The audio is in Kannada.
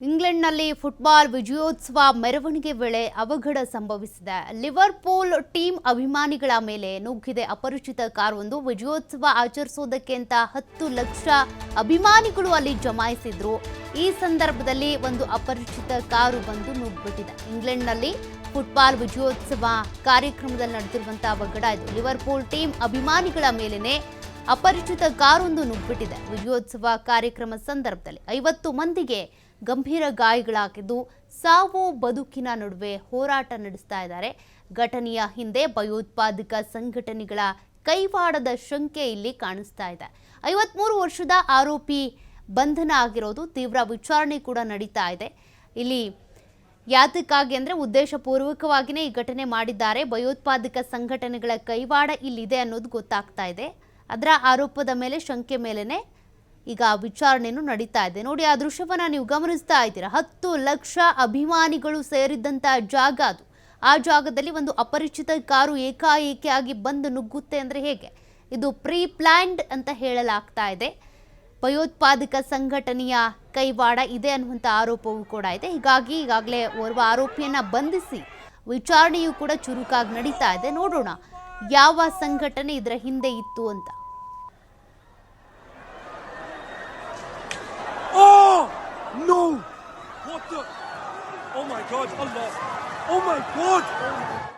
ಇಂಗ್ಲೆಂಡ್ನಲ್ಲಿ ಫುಟ್ಬಾಲ್ ವಿಜಯೋತ್ಸವ ಮೆರವಣಿಗೆ ವೇಳೆ ಅವಘಡ ಸಂಭವಿಸಿದೆ. ಲಿವರ್ಪೂಲ್ ಟೀಮ್ ಅಭಿಮಾನಿಗಳ ಮೇಲೆ ನುಗ್ಗಿದೆ. ಅಪರಿಚಿತ ಕಾರೊಂದು ವಿಜಯೋತ್ಸವ ಆಚರಿಸೋದಕ್ಕೆ ಅಂತ ಹತ್ತು ಲಕ್ಷ ಅಭಿಮಾನಿಗಳು ಅಲ್ಲಿ ಜಮಾಯಿಸಿದ್ರು. ಈ ಸಂದರ್ಭದಲ್ಲಿ ಒಂದು ಅಪರಿಚಿತ ಕಾರು ಬಂದು ನುಗ್ಗಿಬಿಟ್ಟಿದೆ. ಇಂಗ್ಲೆಂಡ್ನಲ್ಲಿ ಫುಟ್ಬಾಲ್ ವಿಜಯೋತ್ಸವ ಕಾರ್ಯಕ್ರಮದಲ್ಲಿ ನಡೆದಿರುವಂತಹ ಅವಘಡ ಇದು. ಲಿವರ್ಪೂಲ್ ಟೀಮ್ ಅಭಿಮಾನಿಗಳ ಮೇಲೇನೆ ಅಪರಿಚಿತ ಕಾರೊಂದು ನುಗ್ಗಿಬಿಟ್ಟಿದೆ. ವಿಜಯೋತ್ಸವ ಕಾರ್ಯಕ್ರಮ ಸಂದರ್ಭದಲ್ಲಿ ಐವತ್ತು ಮಂದಿಗೆ ಗಂಭೀರ ಗಾಯಗಳಾಗಿದ್ದು ಸಾವು ಬದುಕಿನ ನಡುವೆ ಹೋರಾಟ ನಡೆಸ್ತಾ ಇದ್ದಾರೆ. ಘಟನೆಯ ಹಿಂದೆ ಭಯೋತ್ಪಾದಕ ಸಂಘಟನೆಗಳ ಕೈವಾಡದ ಶಂಕೆ ಇಲ್ಲಿ ಕಾಣಿಸ್ತಾ ಇದೆ. ಐವತ್ಮೂರು ವರ್ಷದ ಆರೋಪಿ ಬಂಧನ ಆಗಿರೋದು ತೀವ್ರ ವಿಚಾರಣೆ ಕೂಡ ನಡೀತಾ ಇದೆ. ಇಲ್ಲಿ ಯಾತಕ್ಕಾಗಿ ಅಂದರೆ ಉದ್ದೇಶಪೂರ್ವಕವಾಗಿಯೇ ಈ ಘಟನೆ ಮಾಡಿದ್ದಾರೆ. ಭಯೋತ್ಪಾದಕ ಸಂಘಟನೆಗಳ ಕೈವಾಡ ಇಲ್ಲಿದೆ ಅನ್ನೋದು ಗೊತ್ತಾಗ್ತಾ ಇದೆ. ಅದರ ಆರೋಪದ ಮೇಲೆ ಶಂಕೆ ಮೇಲೆನೆ ಈಗ ವಿಚಾರಣೆಯನ್ನು ನಡೀತಾ ಇದೆ. ನೋಡಿ, ಆ ದೃಶ್ಯವನ್ನ ನೀವು ಗಮನಿಸ್ತಾ ಇದ್ದೀರಾ. ಹತ್ತು ಲಕ್ಷ ಅಭಿಮಾನಿಗಳು ಸೇರಿದ್ದಂಥ ಜಾಗ ಅದು. ಆ ಜಾಗದಲ್ಲಿ ಒಂದು ಅಪರಿಚಿತ ಕಾರು ಏಕಾಏಕಿಯಾಗಿ ಬಂದು ನುಗ್ಗುತ್ತೆ ಅಂದರೆ ಹೇಗೆ? ಇದು ಪ್ರೀ ಪ್ಲ್ಯಾಂಡ್ ಅಂತ ಹೇಳಲಾಗ್ತಾ ಇದೆ. ಭಯೋತ್ಪಾದಕ ಸಂಘಟನೆಯ ಕೈವಾಡ ಇದೆ ಅನ್ನುವಂಥ ಆರೋಪವೂ ಕೂಡ ಇದೆ. ಹೀಗಾಗಿ ಈಗಾಗಲೇ ಓರ್ವ ಆರೋಪಿಯನ್ನ ಬಂಧಿಸಿ ವಿಚಾರಣೆಯೂ ಕೂಡ ಚುರುಕಾಗಿ ನಡೀತಾ ಇದೆ. ನೋಡೋಣ, ಯಾವ ಸಂಘಟನೆ ಇದರ ಹಿಂದೆ ಇತ್ತು ಅಂತ. Gott, Allah. Oh mein Gott!